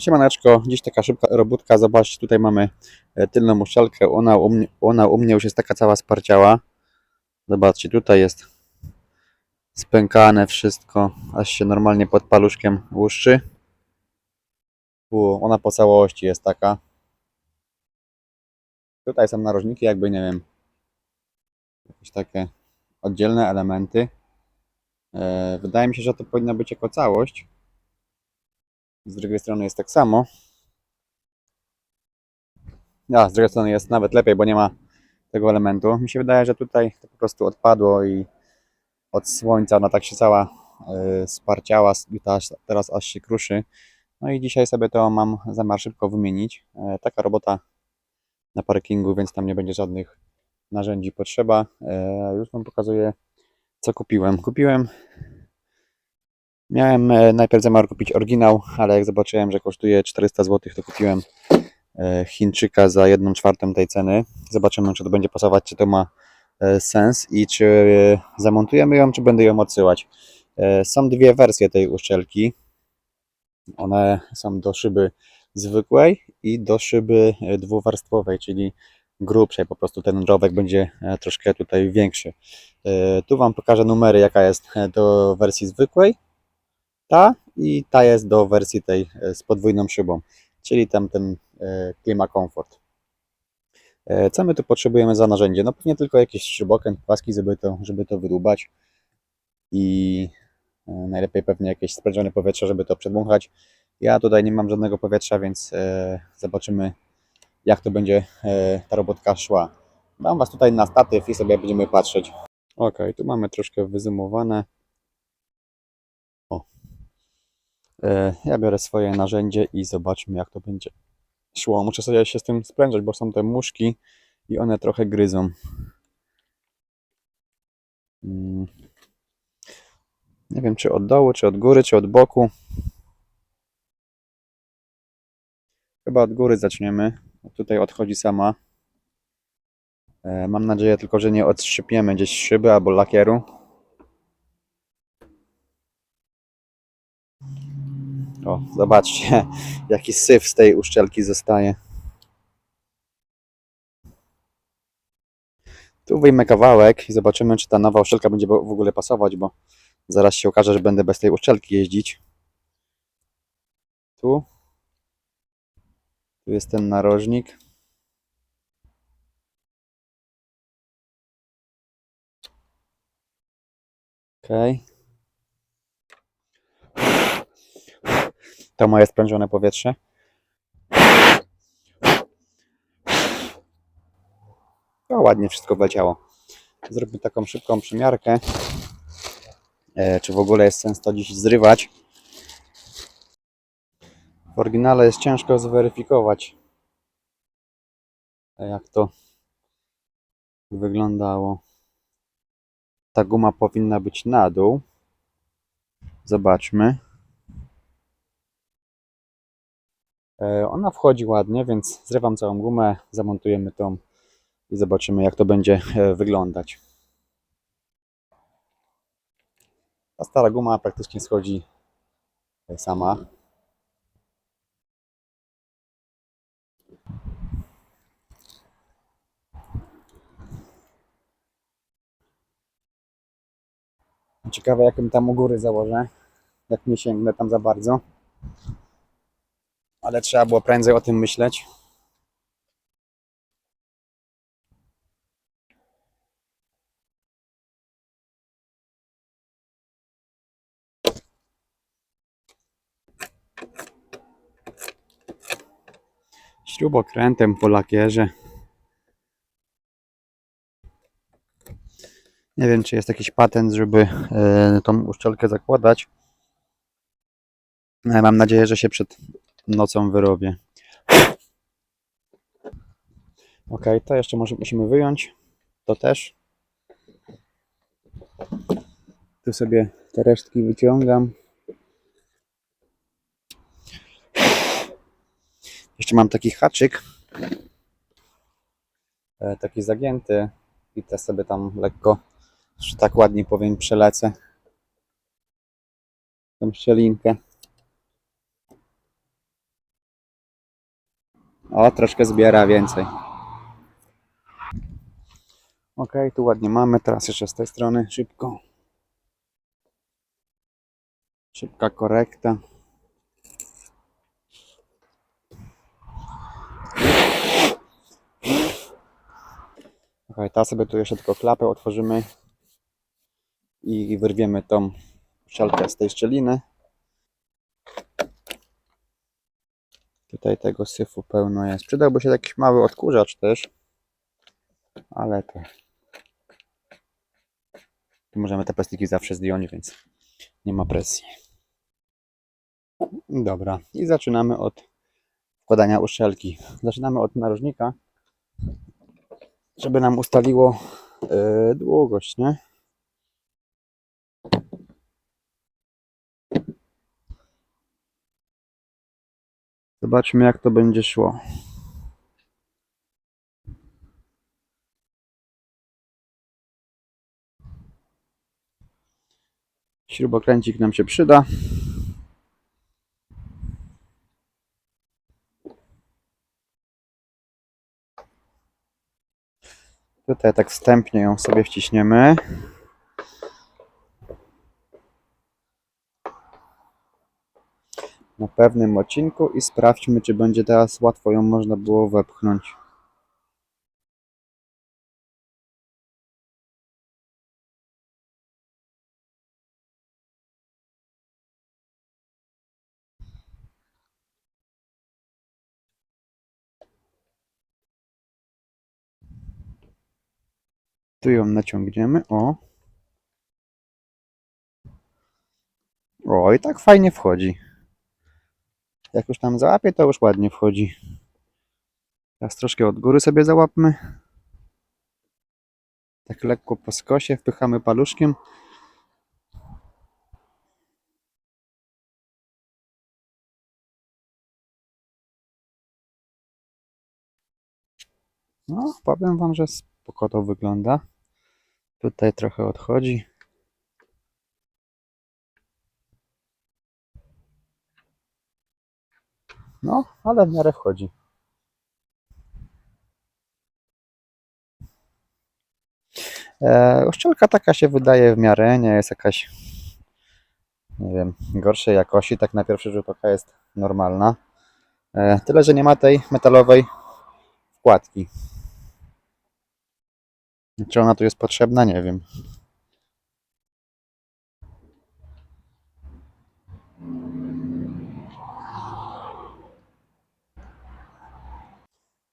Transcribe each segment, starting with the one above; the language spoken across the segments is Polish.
Siemaneczko, dziś taka szybka robótka. Zobaczcie, tutaj mamy e, tylną uszczelkę. Ona u, mnie, ona u mnie już jest taka cała sparciała. Zobaczcie, tutaj jest spękane wszystko, aż się normalnie pod paluszkiem łuszczy. Tu ona po całości jest taka. Tutaj są narożniki, jakby nie wiem, jakieś takie oddzielne elementy. E, Wydaje mi się, że to powinno być jako całość. Z drugiej strony jest tak samo. A, z drugiej strony jest nawet lepiej, bo nie ma tego elementu. Mi się wydaje, że tutaj to po prostu odpadło i od słońca ona tak się cała y, sparciała teraz aż się kruszy. No i dzisiaj sobie to mam zamiar szybko wymienić. E, taka robota na parkingu, więc tam nie będzie żadnych narzędzi potrzeba. E, już Wam pokazuję, co kupiłem. Kupiłem Miałem e, najpierw zamiar kupić oryginał, ale jak zobaczyłem, że kosztuje 400 zł, to kupiłem e, Chińczyka za 1 czwartą tej ceny. Zobaczymy, czy to będzie pasować, czy to ma e, sens i czy zamontujemy ją, czy będę ją odsyłać. Są dwie wersje tej uszczelki. One są do szyby zwykłej i do szyby dwuwarstwowej, czyli grubszej. Po prostu ten rowek będzie troszkę tutaj większy. Tu Wam pokażę numery, jaka jest do wersji zwykłej ta i ta jest do wersji tej e, z podwójną szybą, czyli tamten e, Klima Comfort. E, Co my tu potrzebujemy za narzędzie? No pewnie tylko jakiś śrubokręt płaski, żeby to, żeby to wydłubać i najlepiej pewnie jakieś sprężone powietrze, żeby to przedmuchać. Ja tutaj nie mam żadnego powietrza, więc zobaczymy jak to będzie ta robotka szła. Dam Was tutaj na statyw i sobie będziemy patrzeć. Ok, tu mamy troszkę wyzumowane. E, Ja biorę swoje narzędzie i zobaczmy, jak to będzie szło. Muszę sobie się z tym sprężać, bo są te muszki i one trochę gryzą. Mm. Nie wiem, czy od dołu, czy od góry, czy od boku. Chyba od góry zaczniemy. Tutaj odchodzi sama. E, Mam nadzieję tylko, że nie odszypiemy gdzieś szyby albo lakieru. O, zobaczcie, jaki syf z tej uszczelki zostaje. Tu wyjmę kawałek i zobaczymy, czy ta nowa uszczelka będzie w ogóle pasować, bo zaraz się okaże, że będę bez tej uszczelki jeździć. Tu. Tu jest ten narożnik. Okej. To moje sprężone powietrze. No ładnie wszystko wleciało. Zróbmy taką szybką przymiarkę. E, czy w ogóle jest sens to dziś zrywać? W oryginale jest ciężko zweryfikować, jak to wyglądało. Ta guma powinna być na dół. Zobaczmy. Ona wchodzi ładnie, więc zrywam całą gumę, zamontujemy tą i zobaczymy jak to będzie e, wyglądać. Ta stara guma praktycznie schodzi e, sama. Ciekawe jakim tam u góry założę, jak nie sięgnę tam za bardzo ale trzeba było prędzej o tym myśleć. Śrubokrętem po lakierze. Nie wiem, czy jest jakiś patent, żeby e, tą uszczelkę zakładać. Ale Mam nadzieję, że się przed nocą wyrobię. Ok, to jeszcze może musimy wyjąć. To też. Tu sobie te resztki wyciągam. Jeszcze mam taki haczyk. E, Taki zagięty. I też sobie tam lekko, że tak ładnie powiem, przelecę. Tą szczelinkę. O, troszkę zbiera więcej. Ok, tu ładnie mamy. Teraz jeszcze z tej strony szybko. Szybka korekta. Ok, teraz sobie tu jeszcze tylko klapę otworzymy i wyrwiemy tą szelkę z tej szczeliny. Tutaj tego syfu pełno jest. Przydałby się jakiś mały odkurzacz też, ale to. Tu możemy te plastiki zawsze zdjąć, więc nie ma presji. Dobra, i zaczynamy od wkładania uszczelki. Zaczynamy od narożnika, żeby nam ustaliło yy, długość, nie? Zobaczmy, jak to będzie szło. Śrubokręcik nam się przyda. Tutaj tak wstępnie ją sobie wciśniemy. Na pewnym odcinku i sprawdźmy, czy będzie teraz łatwo ją można było wepchnąć. Tu ją naciągniemy, o. O, i tak fajnie wchodzi. Jak już tam załapie, to już ładnie wchodzi. Teraz troszkę od góry sobie załapmy. Tak lekko po skosie wpychamy paluszkiem. No, powiem wam, że spoko to wygląda. Tutaj trochę odchodzi. No, ale w miarę wchodzi. E, taka się wydaje w miarę, nie jest jakaś, nie wiem, gorszej jakości. Tak na pierwszy rzut oka jest normalna. E, tyle, że nie ma tej metalowej wkładki. Czy ona tu jest potrzebna? Nie wiem.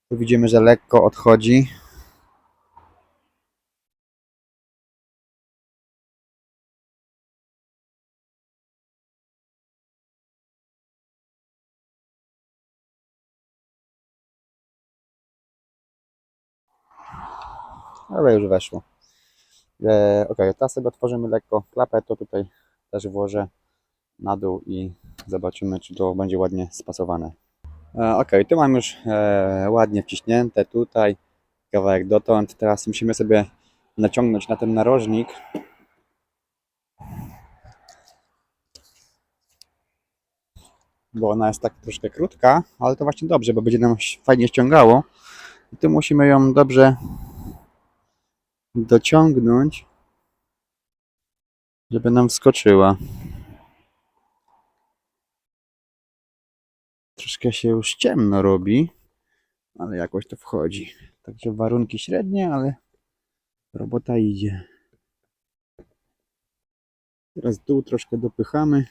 Tu widzimy, że lekko odchodzi. Ale już weszło. E, ok, teraz sobie otworzymy lekko klapę, to tutaj też włożę na dół i zobaczymy, czy to będzie ładnie spasowane. E, ok, tu mam już e, ładnie wciśnięte tutaj, kawałek dotąd. Teraz musimy sobie naciągnąć na ten narożnik. Bo ona jest tak troszkę krótka, ale to właśnie dobrze, bo będzie nam fajnie ściągało. I tu musimy ją dobrze dociągnąć, żeby nam wskoczyła. Troszkę się już ciemno robi, ale jakoś to wchodzi. Także warunki średnie, ale robota idzie. Teraz dół troszkę dopychamy.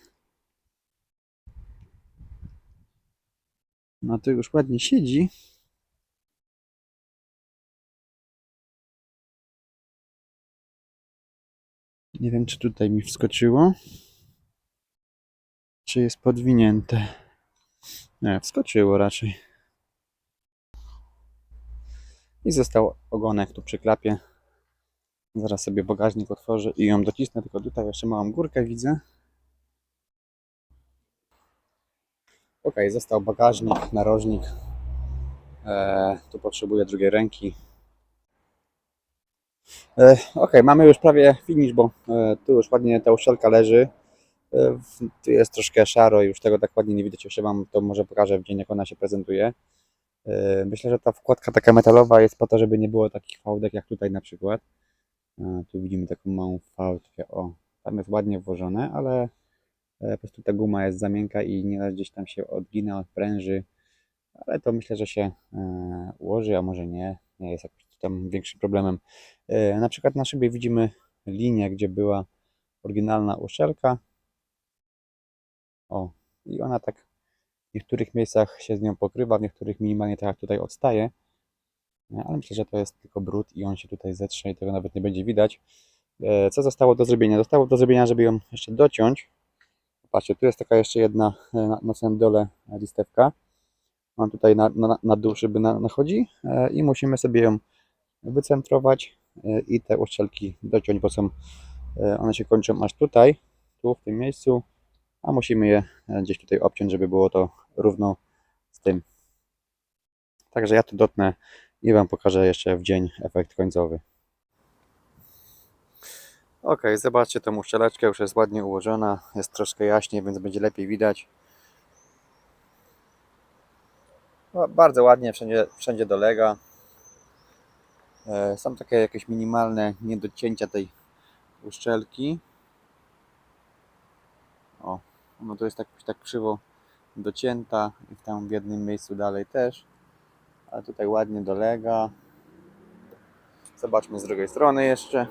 No to już ładnie siedzi. Nie wiem, czy tutaj mi wskoczyło. Czy jest podwinięte. Nie, wskoczyło raczej. I został ogonek tu przy klapie. Zaraz sobie bagażnik otworzę i ją docisnę, tylko tutaj jeszcze małą górkę widzę. Ok, został bagażnik, narożnik. Eee, tu potrzebuję drugiej ręki. E, ok, mamy już prawie finish, bo e, tu już ładnie ta uszczelka leży. E, tu jest troszkę szaro i już tego tak ładnie nie widać. Jeszcze wam to może pokażę w dzień, jak ona się prezentuje. E, Myślę, że ta wkładka taka metalowa jest po to, żeby nie było takich fałdek jak tutaj na przykład. E, Tu widzimy taką małą fałdkę. O, tam jest ładnie włożone, ale po prostu ta guma jest za miękka i nieraz gdzieś tam się odgina, odpręży. Ale to myślę, że się ułoży, a może nie. Nie jest jakoś tam większym problemem. Na przykład na szybie widzimy linię, gdzie była oryginalna uszczelka. O, i ona tak w niektórych miejscach się z nią pokrywa, w niektórych minimalnie tak jak tutaj odstaje. E, Ale myślę, że to jest tylko brud i on się tutaj zetrze i tego nawet nie będzie widać. E, Co zostało do zrobienia? Zostało do zrobienia, żeby ją jeszcze dociąć. Patrzcie, tu jest taka jeszcze jedna e, na, samym dole listewka. Mam tutaj na, na, na dół szyby na, nachodzi i musimy sobie ją wycentrować i te uszczelki dociąć, bo są, one się kończą aż tutaj, tu w tym miejscu, a musimy je e, gdzieś tutaj obciąć, żeby było to równo z tym. Także ja tu dotnę i Wam pokażę jeszcze w dzień efekt końcowy. Ok, zobaczcie tą uszczeleczkę, już jest ładnie ułożona, jest troszkę jaśniej, więc będzie lepiej widać. No, bardzo ładnie wszędzie, wszędzie dolega. E, Są takie jakieś minimalne niedocięcia tej uszczelki. O, no to jest tak, tak krzywo docięta i tam w jednym miejscu dalej też. Ale tutaj ładnie dolega. Zobaczmy z drugiej strony jeszcze.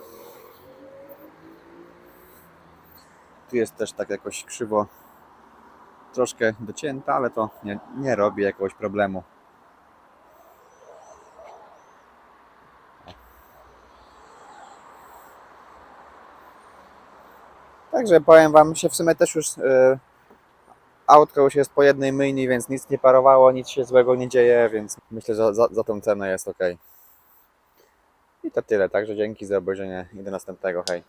Tu jest też tak jakoś krzywo troszkę docięta, ale to nie, nie robi jakiegoś problemu. Także powiem Wam, się w sumie też już yy, autko już jest po jednej myjni, więc nic nie parowało, nic się złego nie dzieje, więc myślę, że za, za tą cenę jest ok. I to tyle, także dzięki za obejrzenie i do następnego, hej.